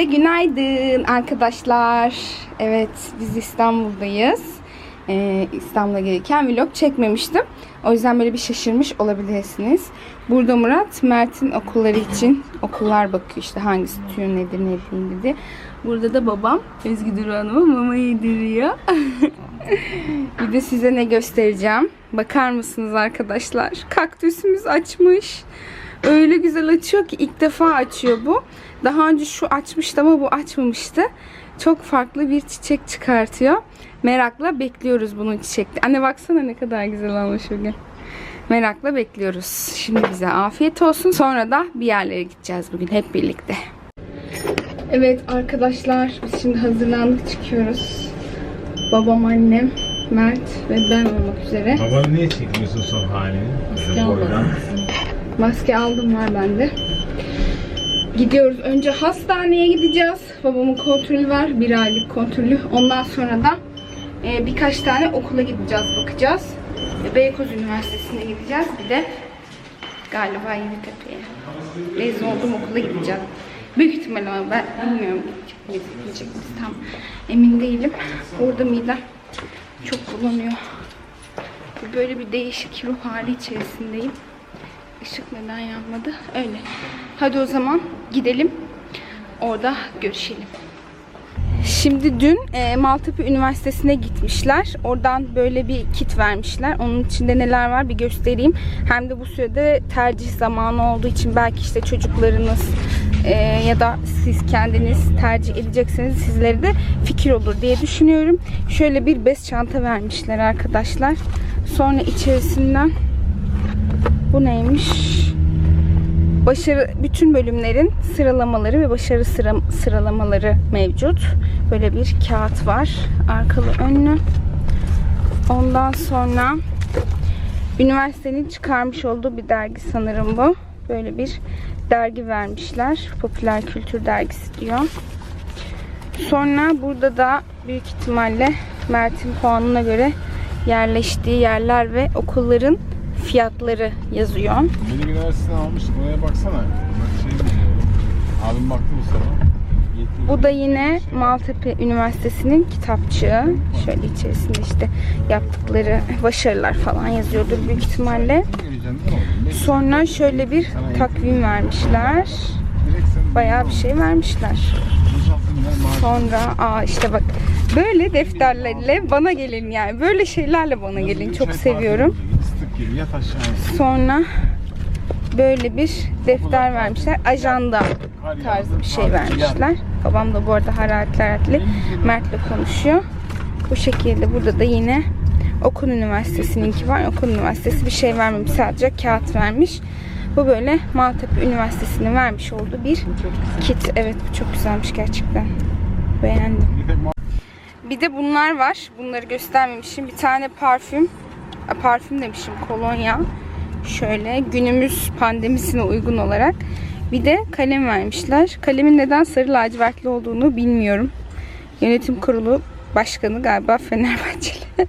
Hepinize günaydın arkadaşlar. Evet biz İstanbul'dayız. Ee, İstanbul'a gelirken vlog çekmemiştim. O yüzden böyle bir şaşırmış olabilirsiniz. Burada Murat Mert'in okulları için okullar bakıyor işte hangisi tüyü nedir ne değil dedi. Burada da babam Özgü Duru Hanım'a mama yediriyor. bir de size ne göstereceğim. Bakar mısınız arkadaşlar? Kaktüsümüz açmış. Öyle güzel açıyor ki ilk defa açıyor bu. Daha önce şu açmıştı ama bu açmamıştı. Çok farklı bir çiçek çıkartıyor. Merakla bekliyoruz bunun çiçekli. Anne baksana ne kadar güzel olmuş bugün. Merakla bekliyoruz. Şimdi bize afiyet olsun. Sonra da bir yerlere gideceğiz bugün hep birlikte. Evet arkadaşlar biz şimdi hazırlandık çıkıyoruz. Babam, annem, Mert ve ben olmak üzere. Babanı niye çekmiyorsun son halini? Boydan. Maske aldım var bende. Gidiyoruz. Önce hastaneye gideceğiz. Babamın kontrolü var. Bir aylık kontrolü. Ondan sonra da e, birkaç tane okula gideceğiz. Bakacağız. E, Beykoz Üniversitesi'ne gideceğiz. Bir de galiba Yeditepe'ye. Mezun olduğum okula gideceğiz. Büyük ihtimal ama ben bilmiyorum gidecek miyiz tam emin değilim. Orada midem çok bulanıyor. Böyle bir değişik ruh hali içerisindeyim. Işık neden yanmadı? Öyle. Hadi o zaman gidelim. Orada görüşelim. Şimdi dün e, Maltepe Üniversitesi'ne gitmişler. Oradan böyle bir kit vermişler. Onun içinde neler var bir göstereyim. Hem de bu sürede tercih zamanı olduğu için belki işte çocuklarınız e, ya da siz kendiniz tercih edecekseniz sizlere de fikir olur diye düşünüyorum. Şöyle bir bez çanta vermişler arkadaşlar. Sonra içerisinden bu neymiş? Başarı bütün bölümlerin sıralamaları ve başarı sıra, sıralamaları mevcut. Böyle bir kağıt var. Arkalı önlü. Ondan sonra üniversitenin çıkarmış olduğu bir dergi sanırım bu. Böyle bir dergi vermişler. Popüler kültür dergisi diyor. Sonra burada da büyük ihtimalle Mert'in puanına göre yerleştiği yerler ve okulların fiyatları yazıyor. Beni üniversiteden almıştık. Oraya baksana. Bak şey. Abim baktı bu sabah. Bu da yine Maltepe Üniversitesi'nin kitapçığı. Şöyle içerisinde işte yaptıkları başarılar falan yazıyordur büyük ihtimalle. Sonra şöyle bir takvim vermişler. Bayağı bir şey vermişler. 106 milyar maaş. Sonra aa işte bak böyle defterlerle bana gelin yani. Böyle şeylerle bana gelin. Çok seviyorum. Gibi yat aşağı. Sonra böyle bir defter vermişler. Ajanda tarzı bir şey vermişler. Babam da bu arada hararetli hararetli Mert'le konuşuyor. Bu şekilde burada da yine Okul Üniversitesi'ninki var. Okul Üniversitesi bir şey vermemiş. Sadece kağıt vermiş. Bu böyle Maltepe Üniversitesi'nin vermiş olduğu bir kit. Evet bu çok güzelmiş gerçekten. Beğendim. Bir de bunlar var. Bunları göstermemişim. Bir tane parfüm. Parfüm demişim. Kolonya. Şöyle günümüz pandemisine uygun olarak. Bir de kalem vermişler. Kalemin neden sarı lacivertli olduğunu bilmiyorum. Yönetim kurulu başkanı galiba Fenerbahçeli.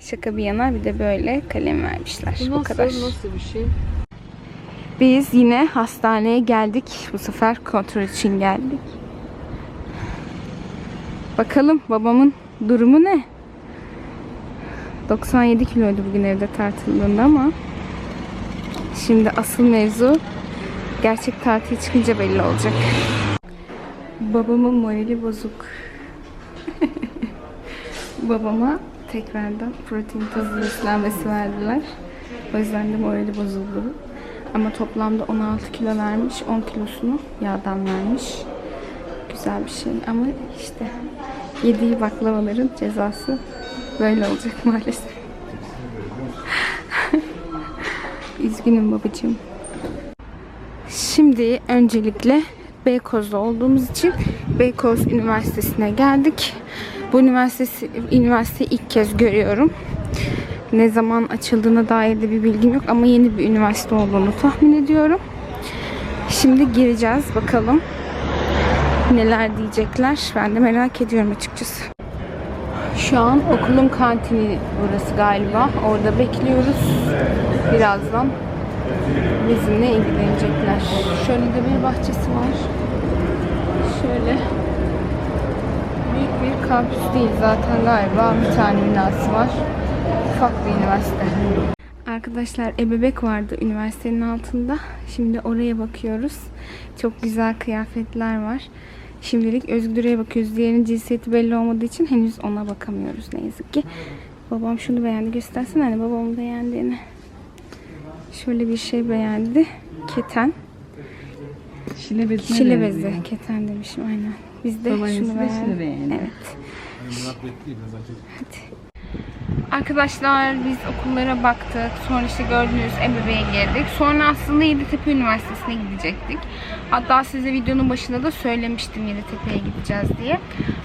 Şaka bir yana bir de böyle kalem vermişler. Bu Bu nasıl, kadar. nasıl bir şey? Biz yine hastaneye geldik. Bu sefer kontrol için geldik. Bakalım babamın durumu ne? 97 kiloydu bugün evde tartıldığında ama şimdi asıl mevzu gerçek tartıya çıkınca belli olacak. Babamın morali bozuk. Babama tekrardan protein tozu beslenmesi verdiler. O yüzden de morali bozuldu. Ama toplamda 16 kilo vermiş. 10 kilosunu yağdan vermiş. Güzel bir şey ama işte yediği baklavaların cezası böyle olacak maalesef. Üzgünüm babacığım. Şimdi öncelikle Beykoz'da olduğumuz için Beykoz Üniversitesi'ne geldik. Bu üniversitesi, üniversiteyi ilk kez görüyorum. Ne zaman açıldığına dair de bir bilgim yok ama yeni bir üniversite olduğunu tahmin ediyorum. Şimdi gireceğiz bakalım neler diyecekler. Ben de merak ediyorum açıkçası. Şu an okulun kantini burası galiba. Orada bekliyoruz. Birazdan bizimle ilgilenecekler. Şöyle de bir bahçesi var. Şöyle kampüs değil zaten galiba bir tane binası var. Ufak bir üniversite. Arkadaşlar ebebek vardı üniversitenin altında. Şimdi oraya bakıyoruz. Çok güzel kıyafetler var. Şimdilik Özgür'e bakıyoruz. Diğerinin cinsiyeti belli olmadığı için henüz ona bakamıyoruz ne yazık ki. Babam şunu beğendi. Göstersene hani babamın beğendiğini. Şöyle bir şey beğendi. Keten. Şile bezine Şile bezi. Keten demişim aynen. Biz de Babaannesi şunu beğendik. Evet. Acele. Arkadaşlar biz okullara baktık. Sonra işte gördüğünüz ebeveyn girdik. Sonra aslında Yeditepe Üniversitesi'ne gidecektik. Hatta size videonun başında da söylemiştim Yeditepe'ye gideceğiz diye.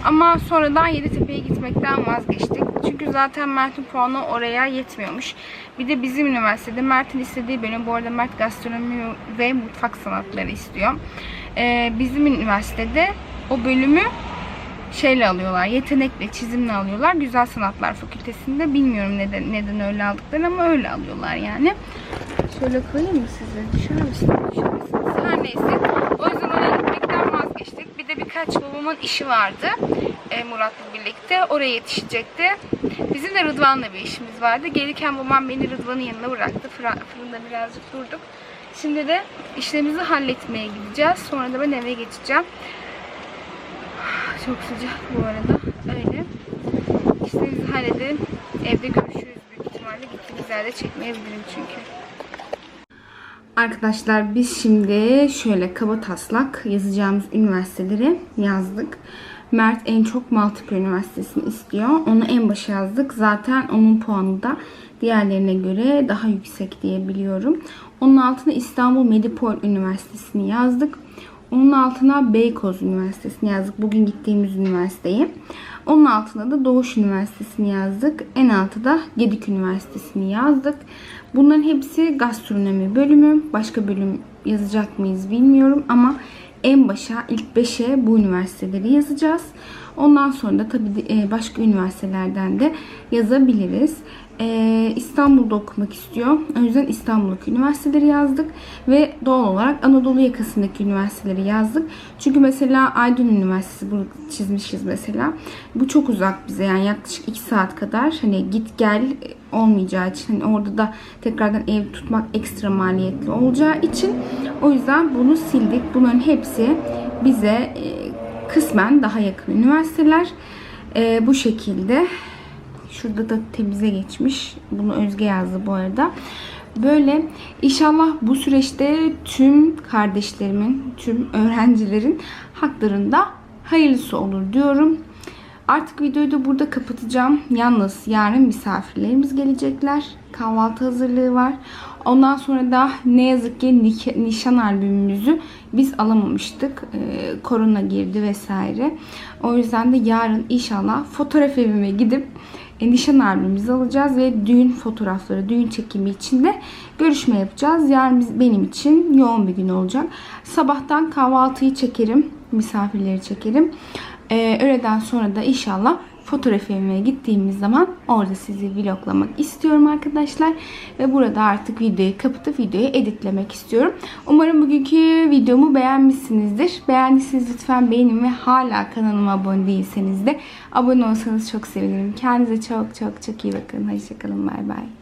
Ama sonradan Yeditepe'ye gitmekten vazgeçtik. Çünkü zaten Mert'in puanı oraya yetmiyormuş. Bir de bizim üniversitede Mert'in istediği bölüm, bu arada Mert gastronomi ve mutfak sanatları istiyor. Ee, bizim üniversitede o bölümü şeyle alıyorlar. Yetenekle, çizimle alıyorlar. Güzel Sanatlar Fakültesinde. Bilmiyorum neden neden öyle aldıklarını ama öyle alıyorlar yani. Şöyle koyayım mı size? Düşer misiniz? Her neyse. O yüzden oraya gitmekten vazgeçtik. Bir de birkaç babamın işi vardı. E, Murat'la birlikte. Oraya yetişecekti. Bizim de Rıdvan'la bir işimiz vardı. Gelirken babam beni Rıdvan'ın yanına bıraktı. Fırında birazcık durduk. Şimdi de işlerimizi halletmeye gideceğiz. Sonra da ben eve geçeceğim. Çok sıcak bu arada. Öyle. İşlerimizi halledelim. Evde görüşürüz büyük ihtimalle. Gittiğimiz yerde çekmeyebilirim çünkü. Arkadaşlar biz şimdi şöyle kaba taslak yazacağımız üniversiteleri yazdık. Mert en çok Maltepe Üniversitesi'ni istiyor. Onu en başa yazdık. Zaten onun puanı da diğerlerine göre daha yüksek diye biliyorum. Onun altına İstanbul Medipol Üniversitesi'ni yazdık. Onun altına Beykoz Üniversitesi'ni yazdık. Bugün gittiğimiz üniversiteyi. Onun altına da Doğuş Üniversitesi'ni yazdık. En altta da Gedik Üniversitesi'ni yazdık. Bunların hepsi gastronomi bölümü. Başka bölüm yazacak mıyız bilmiyorum ama en başa ilk 5'e bu üniversiteleri yazacağız. Ondan sonra da tabii e, başka üniversitelerden de yazabiliriz. Ee, İstanbul'da okumak istiyor. O yüzden İstanbul'daki üniversiteleri yazdık. Ve doğal olarak Anadolu yakasındaki üniversiteleri yazdık. Çünkü mesela Aydın Üniversitesi bunu çizmişiz mesela. Bu çok uzak bize yani yaklaşık 2 saat kadar. Hani git gel olmayacağı için hani orada da tekrardan ev tutmak ekstra maliyetli olacağı için o yüzden bunu sildik. Bunların hepsi bize e, kısmen daha yakın üniversiteler. E, bu şekilde Şurada da temize geçmiş. Bunu Özge yazdı bu arada. Böyle inşallah bu süreçte tüm kardeşlerimin, tüm öğrencilerin haklarında hayırlısı olur diyorum. Artık videoyu da burada kapatacağım. Yalnız yarın misafirlerimiz gelecekler. Kahvaltı hazırlığı var. Ondan sonra da ne yazık ki nişan albümümüzü biz alamamıştık. Ee, korona girdi vesaire. O yüzden de yarın inşallah fotoğraf evime gidip e, nişan albümümüzü alacağız ve düğün fotoğrafları, düğün çekimi için de görüşme yapacağız. Yarın biz, benim için yoğun bir gün olacak. Sabahtan kahvaltıyı çekerim, misafirleri çekerim. Ee, öğleden sonra da inşallah fotoğraf evime gittiğimiz zaman orada sizi vloglamak istiyorum arkadaşlar. Ve burada artık videoyu kapatıp videoyu editlemek istiyorum. Umarım bugünkü videomu beğenmişsinizdir. Beğendiyseniz lütfen beğenin ve hala kanalıma abone değilseniz de abone olsanız çok sevinirim. Kendinize çok çok çok iyi bakın. Hoşçakalın. Bay bay.